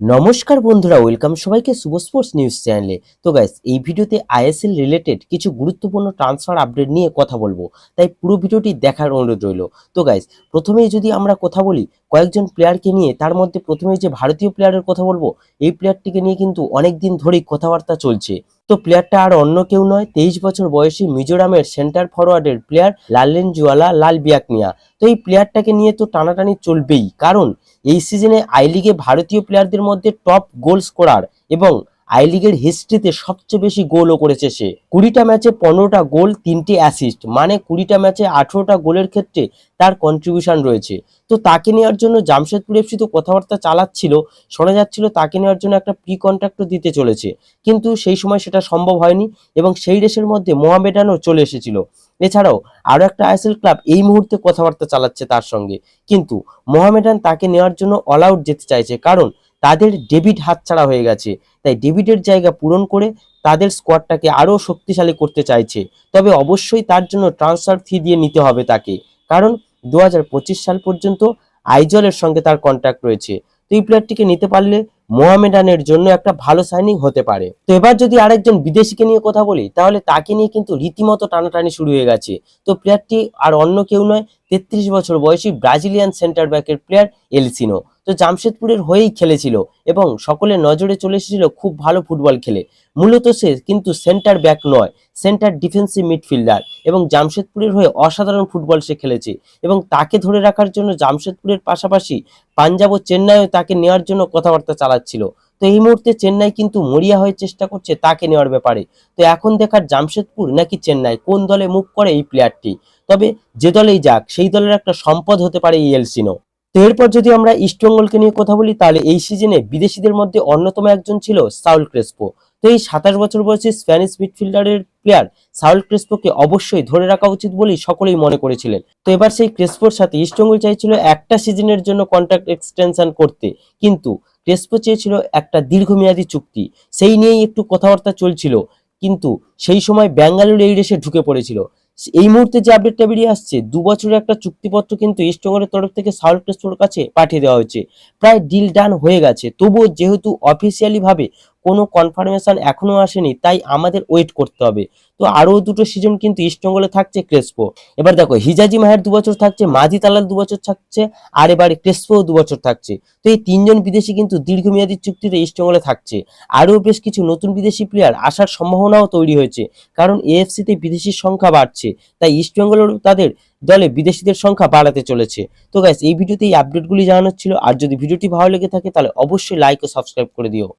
নমস্কার বন্ধুরা, ওয়েলকাম সবাইকে শুভ স্পোর্টস নিউজ চ্যানেলে। তো গাইস এই ভিডিওতে আইএসএল রিলেটেড কিছু গুরুত্বপূর্ণ ট্রান্সফার আপডেট নিয়ে কথা বলব। তাই পুরো ভিডিওটি দেখার অনুরোধ রইল। তো গাইস প্রথমেই যদি আমরা কথা বলি, কয়েকজন প্লেয়ারকে নিয়ে, তার মধ্যে প্রথমে যে ভারতীয় প্লেয়ারের কথা বলব, এই প্লেয়ারটিকে নিয়ে কিন্তু অনেক দিন ধরেই কথাবার্তা চলছে। তো প্লেয়ারটা আর অন্য কেউ নয়, তেইশ বছর বয়সী মিজোরামের সেন্টার ফরওয়ার্ডের প্লেয়ার লালেন জুয়ালা লাল বিয়াকনিয়া তো এই প্লেয়ারটাকে নিয়ে তো টানাটানি চলবেই, কারণ এই সিজনে আই লিগে ভারতীয় প্লেয়ারদের মধ্যে টপ গোল স্কোরার এবং আই লিগের হিস্ট্রিতে সবচেয়ে বেশি গোলও করেছে সে। কুড়িটা ম্যাচে পনেরোটা গোল, তিনটি অ্যাসিস্ট মানে কুড়িটা ম্যাচে আঠেরোটা গোলের ক্ষেত্রে তার কন্ট্রিবিউশন রয়েছে। তো তাকে নেওয়ার জন্য জামশেদপুর এফসি তো কথাবার্তা চালাচ্ছিল, শোনা যাচ্ছিল তাকে নেওয়ার জন্য একটা প্রি কন্ট্রাক্টও দিতে চলেছে। কিন্তু সেই সময় সেটা সম্ভব হয়নি এবং সেই রেসের মধ্যে মোহামেডানও চলে এসেছিল। এছাড়াও আরও একটা আইএসএল ক্লাব এই মুহূর্তে কথাবার্তা চালাচ্ছে তার সঙ্গে। কিন্তু মোহামেডান তাকে নেওয়ার জন্য অল আউট যেতে চাইছে। কারণ তাদের ডেবিট হাতছাড়া হয়ে গেছে। তাই ডেবিটের জায়গা পূরণ করে তাদের স্কোয়াডটাকে আরও শক্তিশালী করতে চাইছে। তবে অবশ্যই তার জন্য ট্রান্সফার ফি দিয়ে নিতে হবে তাকে। কারণ দু হাজার পঁচিশ সাল পর্যন্ত আইজলের সঙ্গে তার কন্ট্যাক্ট রয়েছে। তো এই প্লেয়ারটিকে নিতে পারলে মোহামেডানের জন্য একটা ভালো সাইনিং হতে পারে। তো এবার যদি আরেকজন বিদেশিকে নিয়ে কথা বলি, তাহলে তাকে নিয়ে কিন্তু রীতিমতো টানাটানি শুরু হয়ে গেছে। তো প্লেয়ারটি আর অন্য কেউ নয়, তেত্রিশ বছর বয়সী ব্রাজিলিয়ান সেন্টার ব্যাকের প্লেয়ার এলসিনো। তো জামশেদপুরের হয়েই খেলেছিল এবং সকলের নজরে চলে এসেছিল খুব ভালো ফুটবল খেলে। মূলত সে কিন্তু সেন্টার ব্যাক নয়, সেন্টার ডিফেন্সিভ মিডফিল্ডার এবং জামশেদপুরের হয়ে অসাধারণ ফুটবল সে খেলেছে এবং তাকে ধরে রাখার জন্য জামশেদপুরের পাশাপাশি পাঞ্জাব ও চেন্নাইও তাকে নেওয়ার জন্য কথাবার্তা চালাচ্ছিল। তো এই মুহূর্তে চেন্নাই কিন্তু মরিয়া হয়ে চেষ্টা করছে তাকে নেওয়ার ব্যাপারে। তো এখন দেখার জামশেদপুর নাকি চেন্নাই, কোন দলে মুখ করে এই প্লেয়ারটি তবে যে দলেই যাক, সেই দলের একটা সম্পদ হতে পারে এই এলসিনো তো এরপর যদি আমরা ইস্টবেঙ্গলকে নিয়ে কথা বলি, তাহলে এই সিজনে বিদেশিদের মধ্যে অন্যতম একজন ছিল সাউল ক্রেসপো তো এই সাতাশ বছর বয়সী স্প্যানিশ মিডফিল্ডারের প্লেয়ার সাউল ক্রেসপোকে অবশ্যই ধরে রাখা উচিত বলেই সকলেই মনে করেছিলেন। তো এবার সেই ক্রেসপোর সাথে ইস্টবেঙ্গল চাইছিল একটা সিজনের জন্য কন্ট্রাক্ট এক্সটেনশন করতে। কিন্তু ক্রেসপো চেয়েছিল একটা দীর্ঘমেয়াদী চুক্তি। সেই নিয়েই একটু কথাবার্তা চলছিল। কিন্তু সেই সময় ব্যাঙ্গালোর এই রেসে ঢুকে পড়েছিল। এই মুহূর্তে যে আপডেটটা বেরিয়ে আসছে, দু বছরের একটা চুক্তিপত্র কিন্তু ইস্টবেঙ্গলের তরফ থেকে সাউল টেস্টোর কাছে পাঠিয়ে দেওয়া হয়েছে। প্রায় ডিল ডান হয়ে গেছে। তবুও যেহেতু অফিসিয়ালি ভাবে কোনো কনফার্মেশন এখনও আসেনি, তাই আমাদের ওয়েট করতে হবে। তো আরও দুটো সিজন কিন্তু ইস্টবেঙ্গলে থাকছে ক্রেসপো এবার দেখো হিজাজি মাহের দু বছর থাকছে মাজি তালাল দু বছর থাকছে, আর এবারে ক্রেসপো দু বছর থাকছে। তো এই তিনজন বিদেশি কিন্তু দীর্ঘমেয়াদী চুক্তিতে ইস্টবেঙ্গলে থাকছে। আরও বেশ কিছু নতুন বিদেশি প্লেয়ার আসার সম্ভাবনাও তৈরি হয়েছে, কারণ এএফসিতে বিদেশির সংখ্যা বাড়ছে, তাই ইস্টবেঙ্গলের তাদের দলে বিদেশিদের সংখ্যা বাড়াতে চলেছে। তো গাইস এই ভিডিওতে এই আপডেটগুলি জানানো ছিল। আর যদি ভিডিওটি ভালো লেগে থাকে, তাহলে অবশ্যই লাইক ও সাবস্ক্রাইব করে দিও।